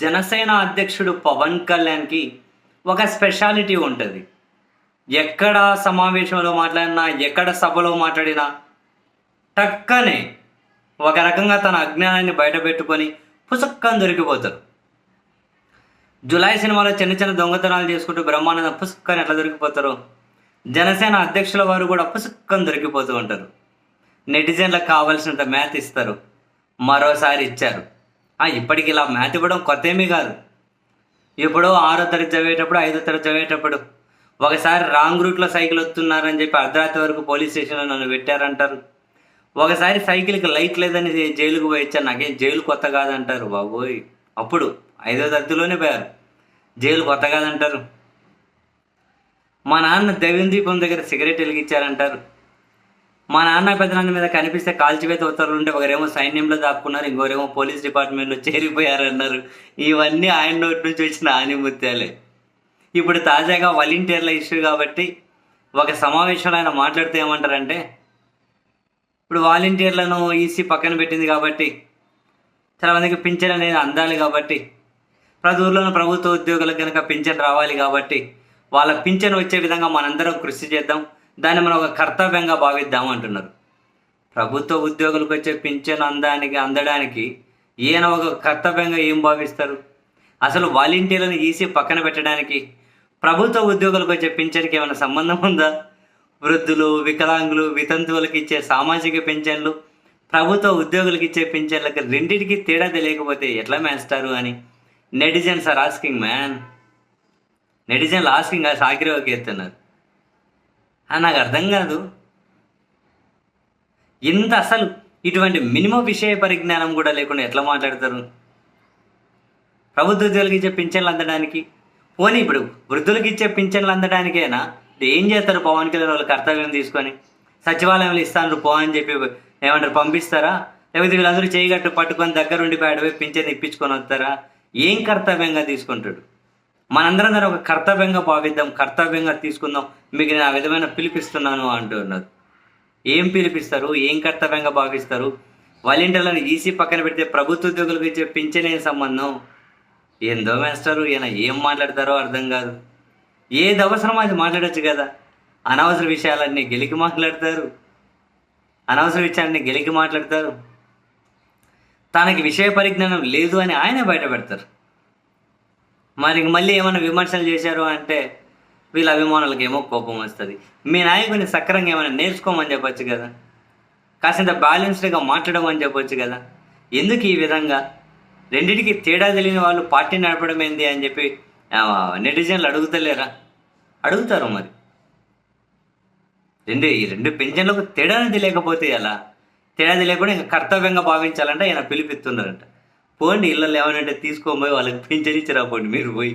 జనసేన అధ్యక్షుడు పవన్ కళ్యాణ్కి ఒక స్పెషాలిటీ ఉంటుంది. ఎక్కడ సమావేశంలో మాట్లాడినా ఎక్కడ సభలో మాట్లాడినా టక్కనే ఒక రకంగా తన అజ్ఞానాన్ని బయటపెట్టుకొని పుసక్కం దొరికిపోతారు జులై సినిమాలో చిన్న చిన్న దొంగతనాలు చేసుకుంటూ బ్రహ్మానందం పుసుక్కని ఎట్లా దొరికిపోతారు జనసేన అధ్యక్షుల వారు కూడా పుసుక్కని దొరికిపోతూ ఉంటారు. నెటిజన్లకు కావాల్సినంత మ్యాథ్ ఇస్తారు. మరోసారి ఇచ్చారు. ఇప్పటికి ఇలా మ్యాథ్ ఇవ్వడం కొత్త ఏమీ కాదు. ఇప్పుడు ఆరో తరగతి చదివేటప్పుడు ఐదో తరగతి చదివేటప్పుడు ఒకసారి రాంగ్ రూట్లో సైకిల్ వస్తున్నారని చెప్పి అర్ధరాత్రి వరకు పోలీస్ స్టేషన్లో నన్ను పెట్టారంటారు. ఒకసారి సైకిల్కి లైట్ లేదని జైలుకు పోయి నాకేం జైలు కొత్త కాదంటారు బాబోయ్. అప్పుడు ఐదో తరగతిలోనే పోయారు. జైలు కొత్త కాదంటారు. మా నాన్న దైవం దీపం దగ్గర సిగరెట్ వెలిగించారంటారు. మా నాన్న పెద్దనాన్న మీద కనిపిస్తే కాల్చివేత ఉత్తర్వులు ఉంటే ఒకరేమో సైన్యంలో దాక్కున్నారు ఇంకోరేమో పోలీస్ డిపార్ట్మెంట్లో చేరిపోయారన్నారు. ఇవన్నీ ఆయన నోటి నుంచి వచ్చిన ఆనిముత్యాలే. ఇప్పుడు తాజాగా వాలంటీర్ల ఇష్యూ కాబట్టి ఒక సమావేశంలో ఆయన మాట్లాడితే ఏమంటారంటే ఇప్పుడు వాలంటీర్లను ఈసీ పక్కన పెట్టింది కాబట్టి చాలా మందికి పింఛన్ అనేది అందాలి కాబట్టి ప్రతి ఊర్లోనూ ప్రభుత్వ ఉద్యోగులకు కనుక పింఛన్ రావాలి కాబట్టి వాళ్ళ పింఛన్ వచ్చే విధంగా మనందరం కృషి చేద్దాం. దాన్ని మనం ఒక కర్తవ్యంగా భావిద్దాం అంటున్నారు. ప్రభుత్వ ఉద్యోగులకు వచ్చే పింఛన్ అందానికి అందడానికి ఈయన ఒక కర్తవ్యంగా ఏం భావిస్తారు? అసలు వాలంటీర్లను ఈసీ పక్కన పెట్టడానికి ప్రభుత్వ ఉద్యోగులకు వచ్చే పింఛన్కి ఏమైనా సంబంధం ఉందా? వృద్ధులు వికలాంగులు వితంతువులకు ఇచ్చే సామాజిక పింఛన్లు ప్రభుత్వ ఉద్యోగులకు ఇచ్చే పింఛన్లకు రెండింటికి తేడా తెలియకపోతే ఎట్లా మేస్తారు అని నెటిజన్స్ ఆర్ ఆస్కింగ్ మ్యాన్. నెటిజన్లు ఆస్కింగ్ సాకిరోకి ఎత్తున్నారు. అని నాకు అర్థం కాదు. ఇంత అసలు ఇటువంటి మినిమం విషయ పరిజ్ఞానం కూడా లేకుండా ఎట్లా మాట్లాడతారు? ప్రభుత్వ ఉద్యోగులకు ఇచ్చే పింఛన్లు అందడానికి? పోనీ ఇప్పుడు వృద్ధులకు ఇచ్చే పింఛన్లు అందడానికేనా? ఏం చేస్తారు పవన్ కళ్యాణ్ వాళ్ళు కర్తవ్యం తీసుకొని? సచివాలయంలో ఇస్తాను పో అని చెప్పి ఏమంటారు పంపిస్తారా? లేకపోతే వీళ్ళందరూ చేయగట్టు పట్టుకొని దగ్గరుండి అడవి పింఛన్ ఇప్పించుకొని వస్తారా? ఏం కర్తవ్యంగా తీసుకుంటాడు? మనందరం దాన్ని ఒక కర్తవ్యంగా భావిద్దాం కర్తవ్యంగా తీసుకుందాం. మీకు నేను ఆ విధమైన పిలిపిస్తున్నాను అంటున్నారు ఏం పిలిపిస్తారు? ఏం కర్తవ్యంగా భావిస్తారు? వాలంటీర్లను ఈసీ పక్కన పెడితే ప్రభుత్వ ఉద్యోగులకు ఇచ్చే పింఛన్ ఏం సంబంధం? ఏందో మేస్తారు ఈయన ఏం మాట్లాడతారో అర్థం కాదు. ఏది అవసరమో అది మాట్లాడచ్చు కదా. అనవసర విషయాలన్నీ గెలికి మాట్లాడతారు. అనవసర విషయాలన్నీ గెలికి మాట్లాడతారు. తనకి విషయ పరిజ్ఞానం లేదు అని ఆయన బయటపెడతారు మరి మళ్ళీ ఏమైనా విమర్శలు చేశారు అంటే వీళ్ళ అభిమానులకు ఏమో కోపం వస్తుంది. మీ నాయకుని సక్రంగా ఏమైనా నేర్చుకోమని చెప్పొచ్చు కదా? కాసింత బ్యాలెన్స్డ్గా మాట్లాడమని చెప్పొచ్చు కదా? ఎందుకు ఈ విధంగా? రెండింటికి తేడా తెలియని వాళ్ళు పార్టీ నడపడం ఏంది అని చెప్పి నెటిజన్లు అడుగుతలేరా? అడుగుతారు మరి. రెండు ఈ రెండు పెన్షన్లకు తేడా తెలియకపోతే ఎలా? తేడా తెలియకుండా ఇంకా కర్తవ్యంగా భావించాలంటే ఆయన పిలిపిస్తున్నారంట. పోండి ఇళ్ళల్లో ఏమైనా తీసుకోబోయి వాళ్ళకి పింఛన్ ఇచ్చిరా పోండి మీరు పోయి.